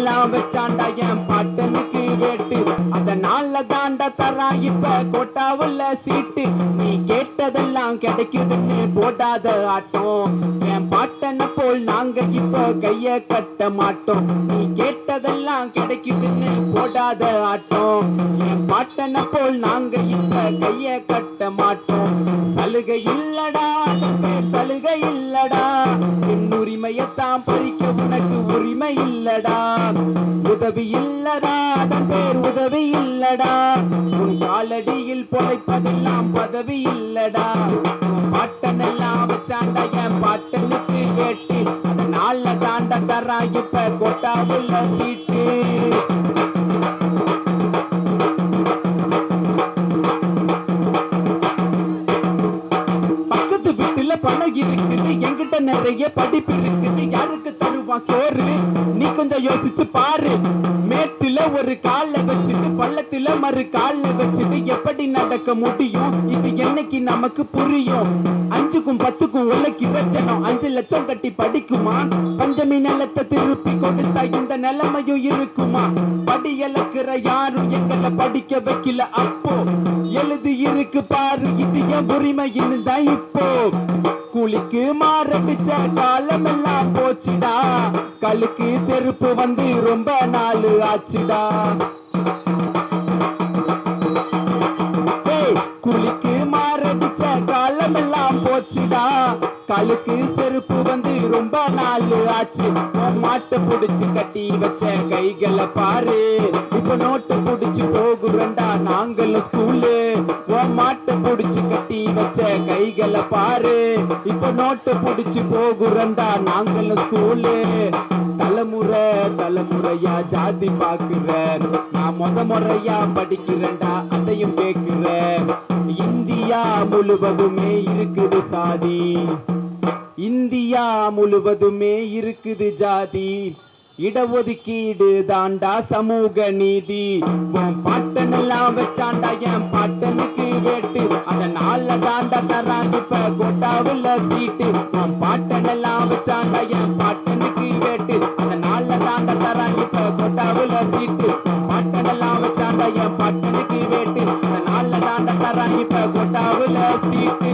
எல்லாம் வச்சாண்டா என் பாட்டனுக்கு வேட்டு அதனால தாண்டா தரா இப்ப கோட்டாவுள்ள சீட்டு. நீ கேட்டதெல்லாம் கிடைக்குதுன்னு போடாத ஆட்டம். என் பாட்டனை போல் நாங்க இப்ப கைய கட்ட மாட்டோம். நீ கேட்டதெல்லாம் கிடைக்குதுன்னு போடாத ஆட்டம். என் பாட்டனை போல் நாங்க இப்ப கைய கட்ட மாட்டோம். சலுகை இல்லடா சலுகை இல்லடா. உரிமையத்தான் பறிக்க உனக்கு உரிமை இல்லடா உதவி இல்லடா அதன் பேர் உதவி இல்லடா. உன் காலடியில் பொழைப்பதெல்லாம் பதவி இல்லடா. பாட்டனெல்லாம் வச்சாண்டா என் பாட்டனுக்கு கேட்டு அதனால தாண்ட தரா இப்ப கொட்டாவுள்ள சீட்டு. பக்கத்து வீட்டுல பணம் இருக்குது என்கிட்ட நிறைய படிப்பு இருக்குது. யாருக்கு தருவான் சோறு? நீ கொஞ்சம் யோசிச்சு பாரு. மேட்டுல ஒரு கால வச்சுட்டு பள்ளத்துல மறு கால்ல வச்சுட்டு எப்படி நடக்க முடியும்? இது என்னைக்கு நமக்கு புரியும்? அஞ்சுக்கும் பத்துக்கும் உலக்கி வச்சனும். அஞ்சு லட்சம் கட்டி படிக்குமா? பஞ்சமி நிலத்தை திருப்பி கொடுத்தா இந்த நிலைமையும் இருக்குமா? படி இழக்கிற யாரும் எங்களை படிக்க வைக்கல அப்போ. எழுதி இருக்கு பாரு இது என் உரிமைன்னு தான் இப்போ. கூலிக்கு மாரடிச்ச காலம் எல்லாம் போச்சுடா. கழுக்கு செருப்பு வந்து ரொம்ப நாள் ஆச்சுடா. குளிக்கு மாரடிச்ச காலம் எல்லாம் போச்சுடா. கழுக்கு செருப்பு வந்து ரொம்ப நாள் ஆச்சு. உன் மாட்டை புடிச்சு கட்டி வச்ச கைகளை பாரு. இப்ப நோட்டு புடிச்சு போகுறண்டா நாங்களும் ஸ்கூலு உன் புடிச்சு கட்டி வச்ச கைகளை பாரு. இப்ப நோட்டு புடிச்சு போகுறண்டா நாங்களும் ஸ்கூலு. தலைமுறை தலைமுறையா ஜாதி பாக்குறேன். நான் முத முறையா படிக்கிறேன்டா அதையும் கேக்குறேன். இந்தியா முழுவதுமே இருக்குது சாதி. இந்தியா முழுவதுமே இருக்குது ஜாதி. இடஒதுக்கீடு தாண்டா சமூக நீதி. பாட்டனெல்லாம் வச்சாண்டா என் பாட்டனுக்கு வேட்டு அதனால தாண்டா தராங்க இப்ப கொட்டாவுல சீட்டு. உன் பாட்டனெல்லாம் வச்சாண்டா என் பாட்டனுக்கு வேட்டு அதனால தாண்டா தராங்க இப்ப கொட்டாவுல சீட்டு. பாட்டனெல்லாம் வச்சாண்டா என் பாட்டனுக்கு வேட்டு அதனால தாண்டா தராங்க இப்ப கொட்டாவுல சீட்டு.